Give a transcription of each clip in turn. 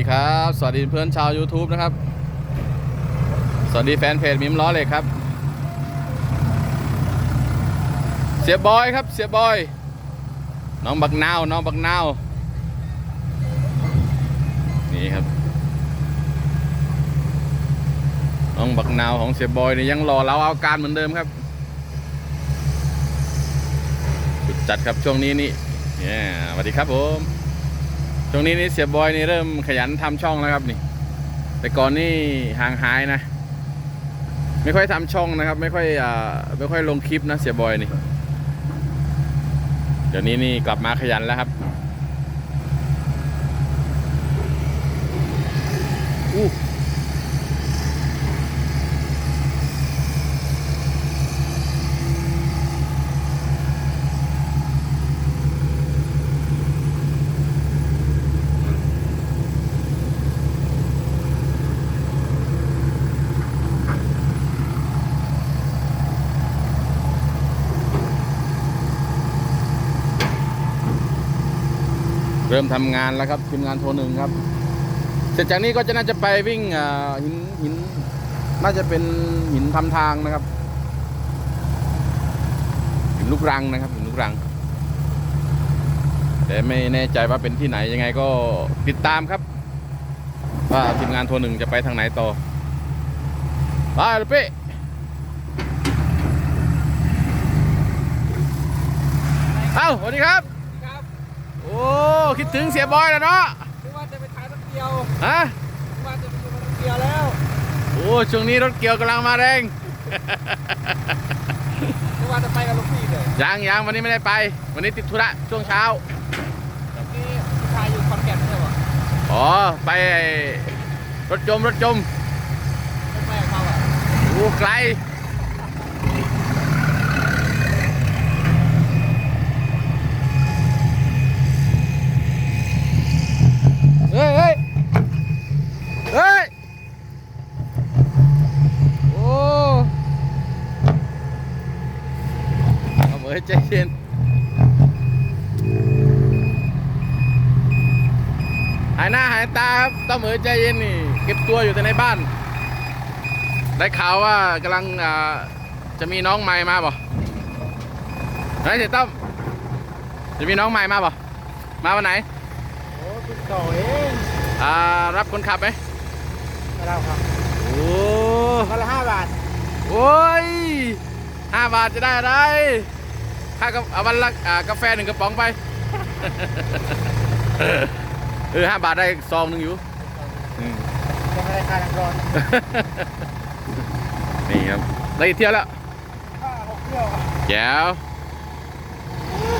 ดีครับ สวัสดีเพื่อนชาว YouTube นะครับ สวัสดีแฟนเพจมิมล้อเล็กครับ เสียบอยครับ เสียบอย น้องบักนาว น้องบักนาว นี่ครับ น้องบักนาวของเสียบอยเนี่ยยังรอเราเอาการเหมือนเดิมครับสุดจัดครับช่วงนี้นี่ เนี่ยสวัสดีครับผม ตรงนี้นี่เสียบอยนี่เริ่มขยันทำช่องแล้วครับนี่ แต่ก่อนนี่ห่างหายนะ ไม่ค่อยทำช่องนะครับ ไม่ค่อยอ่าไม่ค่อยลงคลิปนะเสียบอยนี่ เดี๋ยวนี้นี่กลับมาขยันแล้วครับอู้ เริ่มทำงานแล้วครับทีมงานโทรหนึ่งครับ เสร็จจากนี้ก็จะน่าจะไปวิ่งหินหิน น่าจะเป็นหินทำทางนะครับหินลูกรังนะครับหินลูกรัง แต่ไม่แน่ใจว่าเป็นที่ไหนยังไงก็ติดตามครับ ว่าทีมงานโทรหนึ่งจะไปทางไหนต่อไปเลยพี่เอ้าสวัสดีครับ ครับโอ้คิดถึงเสียบอยแล้วเนาะนึกว่าจะไปถ่ายรถเกียวฮะนึกว่าจะไปดูรถเกียวแล้ว โอ้ช่วงนี้รถเกี่ยวกำลังมาแรงนึกว่าจะไปกับลูกพี่เลยยังยังวันนี้ไม่ได้ไป วันนี้ติดธุระช่วงเช้าตอนนี้ผู้ชายอยู่คอนแก่นใช่ปะอ๋อไปไอ้รถจมรถจมไม่ไม่เขาอะโอ้ไกล เฮ้ยเฮ้ยเฮ้ย โอ้ เอาเว้ยใจเย็นหายหน้าหายตาครับต้องเหมือใจเย็นนี่เก็บตัวอยู่แต่ในบ้าน ได้ข่าวว่ากำลังอ่าจะมีน้องใหม่มาบ่ไหนเสียต้อมจะมีน้องใหม่มาบ่มาวันไหนโอ้ติดต่อเองอ่ารับคนขับไหมไม่ได้ครับโอ้คนละห้าบาทโอ้ยห้าบาทจะได้อะไร ค่ากับเอาวันละอ่ากาแฟหนึ่งกระป๋องไป เออห้าบาทได้ซองหนึ่งอยู่อืมยังไม่ได้ค่าน้ำร้อนนี่ครับได้กี่เที่ยวแล้วค่าหกเที่ยวอะแจ๋ว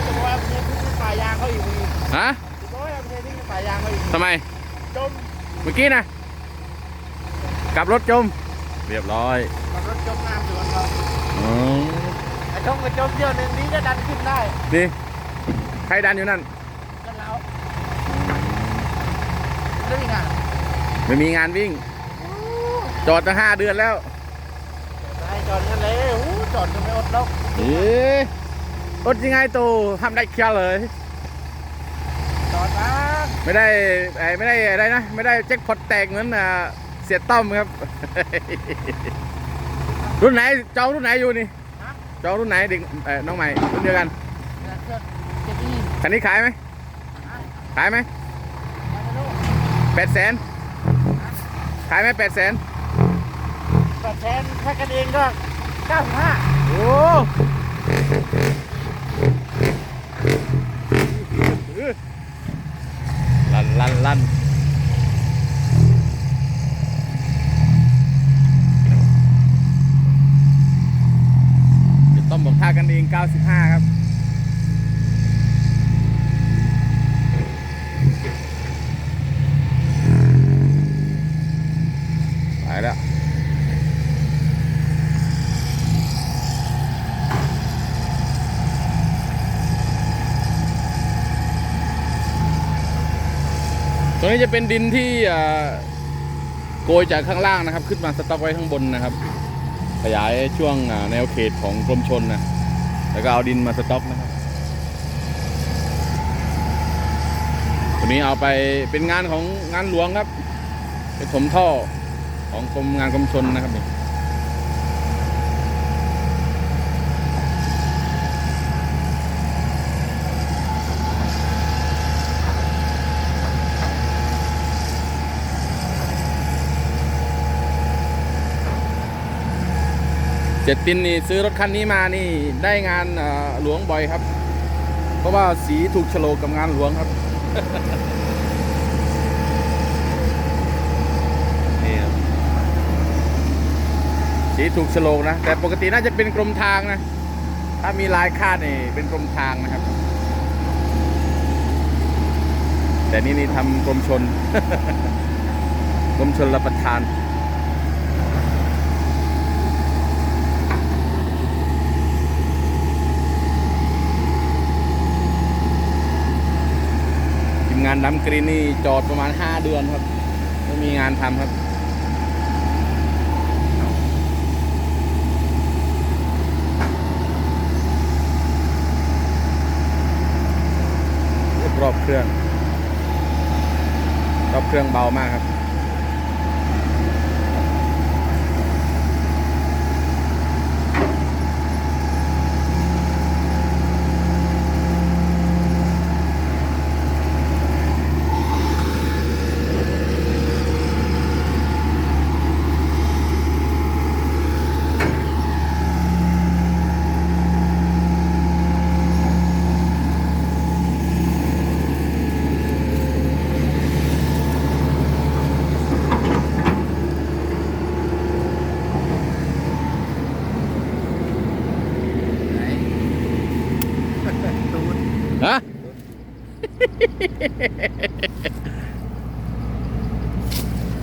จะบอกว่าเมียทิ้งในป่ายางเขาอีกอีกฮะจะบอกว่าเมียทิ้งในป่ายางเขาอีกทำไมจมเมื่อกี้นะกลับรถจม เรียบร้อยกับรถจมน้ำสวนเราอ๋อ ไอ้จมกับจมเที่ยวหนึ่งนี้จะดันขึ้นได้นี่ใครดันอยู่นั่นกันแล้วไม่มีงานไม่มีงานวิ่ง จอดตั้งห้าเดือนแล้วได้จอดกันเลยโอ้จอดกันไม่อดแล้วเอ๊ะรถยังไงตูทำได้เคียวเลยจอดมาไม่ได้ไอ้ไม่ได้อะไรนะ ไม่ได้แจ็คพอตแตกเหมือนอ่าเสียต้อมครับ รุ่นไหนจองรุ่นไหนอยู่นี่ จองรุ่นไหนเด็กเอ่อน้องใหม่รุ่นเดียวกันเครื่องเจ็ดอีคันนี้ขายไหมขายไหมมาโน่แปดแสนขายไหมแปดแสนแปดแสนถ้ากันเองก็เก้าสิบห้าโอ้ลั่นลั่นลั่นจะต้องบอกท่ากันเอง 95 ครับไปแล้วตรงนี้จะเป็นดินที่โกยจากข้างล่างนะครับ ขึ้นมาสต็อกไว้ข้างบนนะครับ ขยายช่วงแนวเขตของกรมชนนะ แล้วก็เอาดินมาสต็อกนะครับตัวนี้เอาไปเป็นงานของงานหลวงครับไปถมท่อของกรมงานกรมชนนะครับนี่ เจ็ดปินนี่ซื้อรถคันนี้มานี่ได้งานหลวงบ่อยครับ เพราะว่าสีถูกโฉลกกับงานหลวงครับนี่ครับสีถูกโฉลกนะ แต่ปกติน่าจะเป็นกรมทางนะ ถ้ามีลายคาดนี่เป็นกรมทางนะครับ แต่นี่นี่ทำกรมชนกรมชนรับประทานานดำกรีนนี่จอดประมาณ 5 เดือนครับ ไม่มีงานทำครับ รอบเครื่อง รอบเครื่องเบามากครับ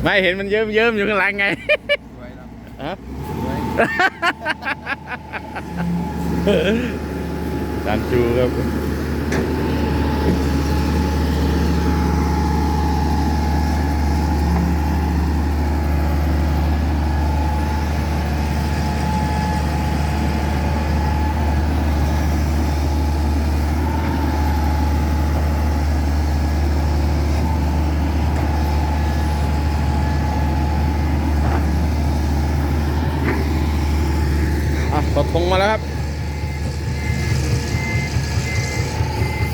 ไม่เห็นมันเยิ้มเยิ้มๆอยู่ข้างหลังไงสวยแล้วฮะสวยจานชูครับ อะกดทงมาแล้วครับ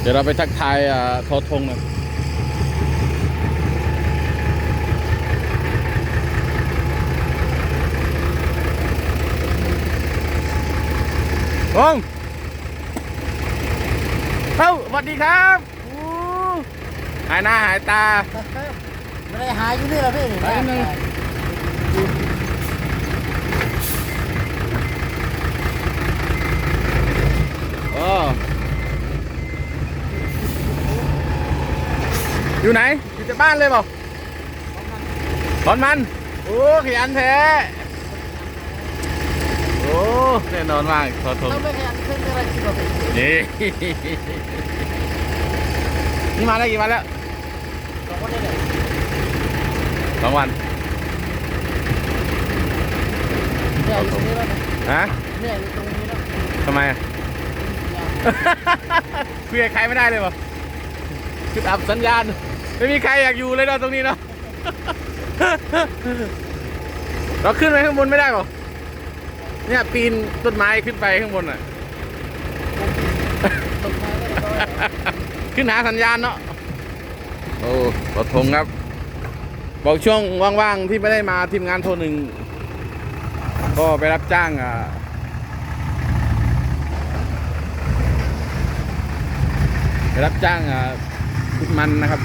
เดี๋ยวเราไปทักทายอ่าทอทงหน่อยทงเอ้าสวัสดีครับอู้หายหน้าหายตา ไม่ได้หายอยู่นี่หรอพี่นี่ไปหนึ่ง เออ อยู่ไหน อยู่ที่บ้านเลยเปล่าถอนมัน โอ้ขยันแท้ โอ้แน่นอนมากทอทงต้องไม่ขยันขึ้นอะไรกินหรอพี่นี่นี่มาได้กี่วันแล้วสองคนนี้เลยสองวันเนี่ยอยู่ตรงนี้แล้วฮะเนี่ยอยู่ตรงนี้แล้วทำไมอะคุยกับใครไม่ได้เลยเปล่าคืออับสัญญาณ ไม่มีใครอยากอยู่เลยเนาะตรงนี้เนาะ เราขึ้นไปข้างบนไม่ได้เปล่าเนี่ยปีนต้นไม้ขึ้นไปข้างบนอะ ขึ้นหาสัญญาณเนาะ โอ้ปทงครับ บอกช่วงว่างๆที่ไม่ได้มาทีมงานโทรหนึ่ง ก็ไปรับจ้างอะไปรับจ้างอะขุดมันนะครับ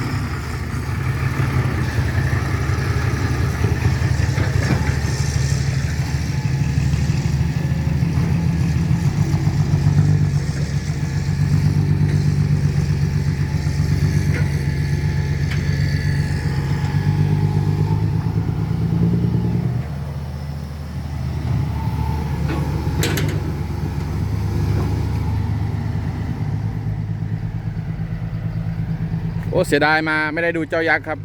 โอ้เสียดายมาไม่ได้ดูเจ้ายักษ์ครับ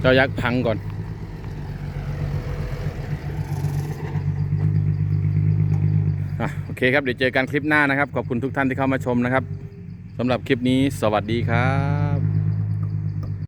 เจ้ายักษ์พังก่อนอโอเคครับเดี๋ยวเจอกันคลิปหน้านะครับ ขอบคุณทุกท่านที่เข้ามาชมนะครับสำหรับคลิปนี้สวัสดีครับ